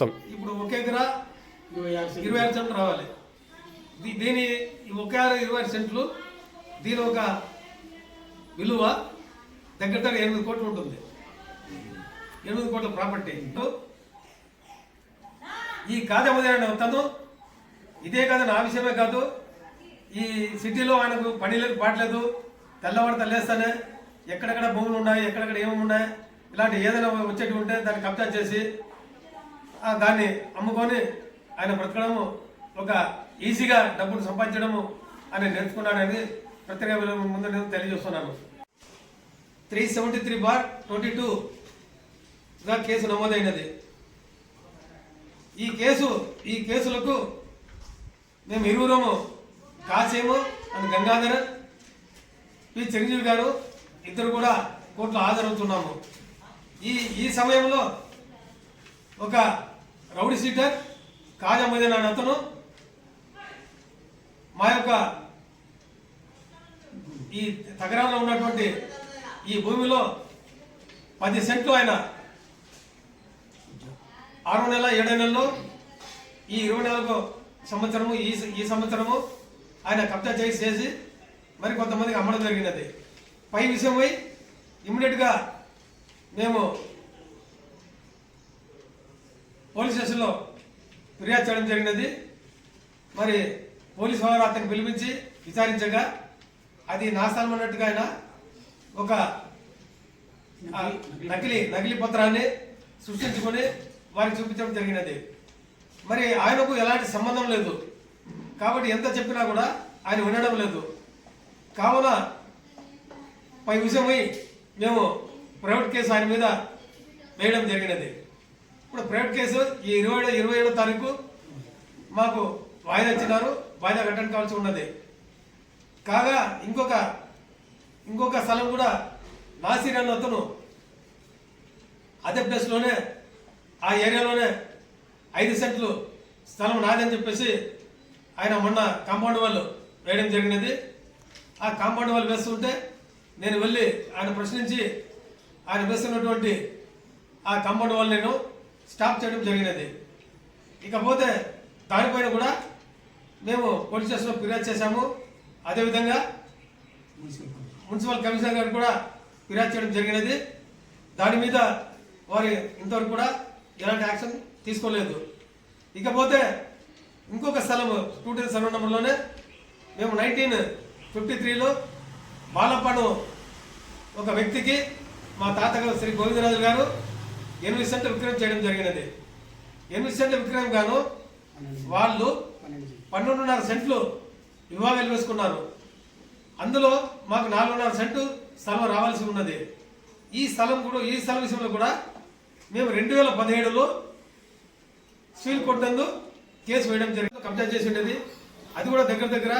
మొత్తం. ఇప్పుడు ఒక ఎకరా ఇరవై ఆరు సెంట్లు. రావాలి. దీని ఈ ఒక ఇరవై ఆరు సెంట్లు దీని ఒక విలువ దగ్గర దగ్గర ఎనిమిది కోట్లు ఉంటుంది. ఎనిమిది కోట్ల ప్రాపర్టీ. ఈ కాదమదేన వస్తాను. ఇదే కాదు నా విషయమే కాదు. ఈ సిటీలో ఆయనకు పని లేదు పాటలేదు తెల్లవాడు తల్లేస్తానే. ఎక్కడెక్కడ భూములు ఉన్నాయి ఎక్కడెక్కడ ఏమేమి ఉన్నాయి ఇలాంటి ఏదైనా వచ్చేటి ఉంటే దాన్ని కబ్జా చేసి దాన్ని అమ్ముకొని ఆయన బ్రతకడము ఒక ఈజీగా డబ్బులు సంపాదించడము అని నేర్చుకున్నాడని ప్రత్యేక ముందు నేను తెలియజేస్తున్నాను. Three seventy three bar twenty టూగా కేసు నమోదైనది. ఈ కేసు ఈ కేసులకు మేము ఇరువురము కాసేము అని గంగాధర్ పి. చిరంజీవి గారు ఇద్దరు కూడా కోర్టులో హాజరవుతున్నాము. ఈ ఈ సమయంలో ఒక రౌడీ సీటర్ కాజా మదీనా అనే అతను మా యొక్క ఈ తగరాల్లో ఉన్నటువంటి ఈ భూమిలో పది సెంట్లు ఆయన. ఆరో నెల ఏడో నెలలో ఈ ఇరవై నాలుగో సంవత్సరము ఈ ఈ సంవత్సరము ఆయన కబ్జా చేసి చేసి మరి కొంతమందికి అమ్మడం జరిగినది. పై విషయమై ఇమ్మీడియట్గా మేము పోలీస్ స్టేషన్లో ఫిర్యాదు చేయడం జరిగినది. మరి పోలీసు వారు అతను పిలిపించి విచారించగా అది నాశనం అన్నట్టుగా ఆయన ఒక నకిలీ నకిలీ పత్రాన్ని సృష్టించుకొని వారికి చూపించడం జరిగినది. మరి ఆయనకు ఎలాంటి సంబంధం లేదు. కాబట్టి ఎంత చెప్పినా కూడా ఆయన వినడం లేదు. కావున పై విషయమై మేము ప్రైవేట్ కేసు ఆయన మీద వేయడం జరిగినది. ఇప్పుడు ప్రైవేట్ కేసు ఈ ఇరవై ఇరవై ఏడో తారీఖు మాకు వాయిదా ఇచ్చినారు. వాయిదా కట్టడం కావాల్సి ఉన్నది. కాగా ఇంకొక ఇంకొక స్థలం కూడా నాసిర్ అన్న అతను అదే ప్లేస్లోనే ఆ ఏరియాలోనే ఐదు సెంట్లు స్థలం నాదని చెప్పేసి ఆయన మొన్న కాంపౌండ్ వాళ్ళు వేయడం జరిగినది. ఆ కాంపౌండ్ వాళ్ళు వేస్తుంటే నేను వెళ్ళి ఆయన ప్రశ్నించి ఆయన వేస్తున్నటువంటి ఆ కాంపౌండ్ వాళ్ళు నేను స్టాప్ చేయడం జరిగినది. ఇకపోతే దానిపైన కూడా మేము పోలీస్ స్టేషన్లో ఫిర్యాదు చేశాము. అదేవిధంగా మున్సిపల్ కమిషనర్ గారు కూడా ఫిర్యాదు చేయడం జరిగినది. దాని మీద వారి ఇంతవరకు కూడా ఎలాంటి యాక్షన్ తీసుకోలేదు. ఇకపోతే ఇంకొక స్థలము స్టూడెంట్ సెవెన్ నెంబర్లోనే మేము నైన్టీన్ ఫిఫ్టీ త్రీలో బాలపాడు ఒక వ్యక్తికి మా తాతగారు శ్రీ గోవిందరాజు గారు ఎనిమిది సెంట్లు విక్రయం చేయడం జరిగినది. ఎనిమిది సెంట్ల విక్రయం గాను వాళ్ళు పన్నెండున్నర సెంట్లు విభాగాలు వేసుకున్నారు. అందులో మాకు నాలుగున్నర సెంటు స్థలం రావాల్సి ఉన్నది. ఈ స్థలం కూడా ఈ స్థలం విషయంలో కూడా మేము రెండు వేల పదిహేడులో సివిల్ కోర్టు నందు కేసు వేయడం జరిగింది. కబ్జా చేసి ఉండేది. అది కూడా దగ్గర దగ్గర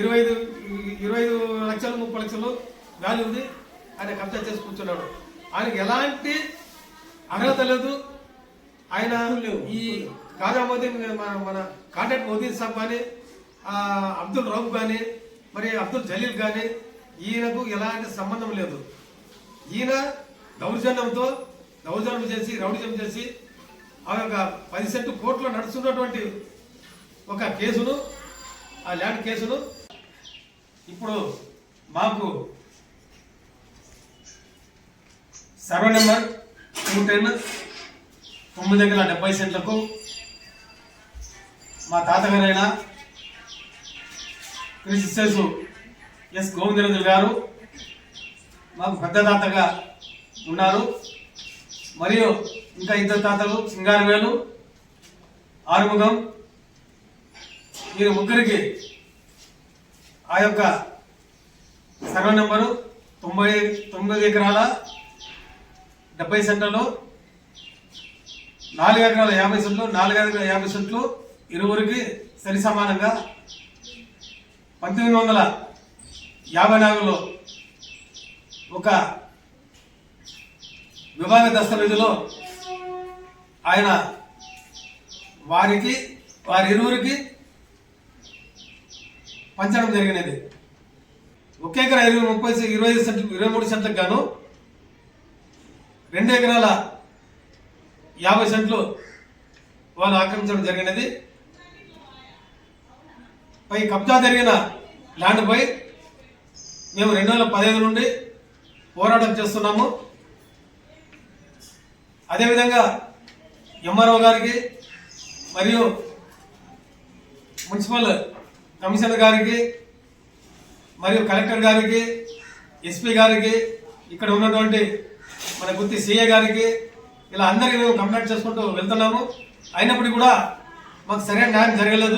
ఇరవై ఐదు ఇరవై ఐదు లక్షలు ముప్పై లక్షలు వాల్యూ ఉంది. ఆయన కబ్జా చేసి కూర్చున్నాడు. ఆయనకి ఎలాంటి అర్హత లేదు. ఆయన ఈ కాజా మోదీ మన మన కాంటాక్ట్ మోదీ సాబ్ కానీ అబ్దుల్ రౌఫ్ కానీ మరి అబ్దుల్ జలీల్ కానీ ఈయనకు ఎలాంటి సంబంధం లేదు. ఈయన దౌర్జన్యంతో దౌర్జన్యం చేసి రౌడిజం చేసి ఆ యొక్క పది సెంటు కోర్టులో నడుస్తున్నటువంటి ఒక కేసును ఆ ల్యాండ్ కేసును ఇప్పుడు మాకు సర్వే నెంబర్ టెన్ తొమ్మిది వందల డెబ్బై సెంట్లకు మా తాతగారైన క్రిస్టేసు ఎస్ గోవిందరాజు గారు మాకు పెద్ద తాతగా ఉన్నారు. మరియు ఇంకా ఇద్దరు తాతలు సింగారవేలు ఆరుముఖం. వీరి ముగ్గురికి ఆ యొక్క సర్వ నెంబరు తొంభై తొమ్మిది ఎకరాల డెబ్బై సెంట్లలో నాలుగు ఎకరాల యాభై సెంట్లు నాలుగు ఎకరాల యాభై సెంట్లు ఇరువురికి సరి సమానంగా పంతొమ్మిది వందల యాభై నాలుగులో ఒక విభాగ దస్తావేజులో ఆయన వారికి వారి ఇరువురికి పంచడం జరిగినది. ఒకే ఎకరా ఇరవై ముప్పై ఇరవై ఐదు సెంట్లు ఇరవై మూడు సెంట్లకు గాను రెండు ఎకరాల యాభై సెంట్లు వాళ్ళు ఆక్రమించడం జరిగినది. పై కబ్జా జరిగిన ల్యాండ్పై మేము రెండు వేల పదిహేను నుండి పోరాటం చేస్తున్నాము. అదేవిధంగా ఎంఆర్ఓ గారికి మరియు మున్సిపల్ కమిషనర్ గారికి మరియు కలెక్టర్ గారికి ఎస్పీ గారికి ఇక్కడ ఉన్నటువంటి మన గుత్తి సిఏ గారికి ఇలా అందరికీ మేము కంప్లైంట్ చేసుకుంటూ వెళ్తున్నాము. అయినప్పటికీ కూడా మాకు సరైన న్యాయం జరగలేదు.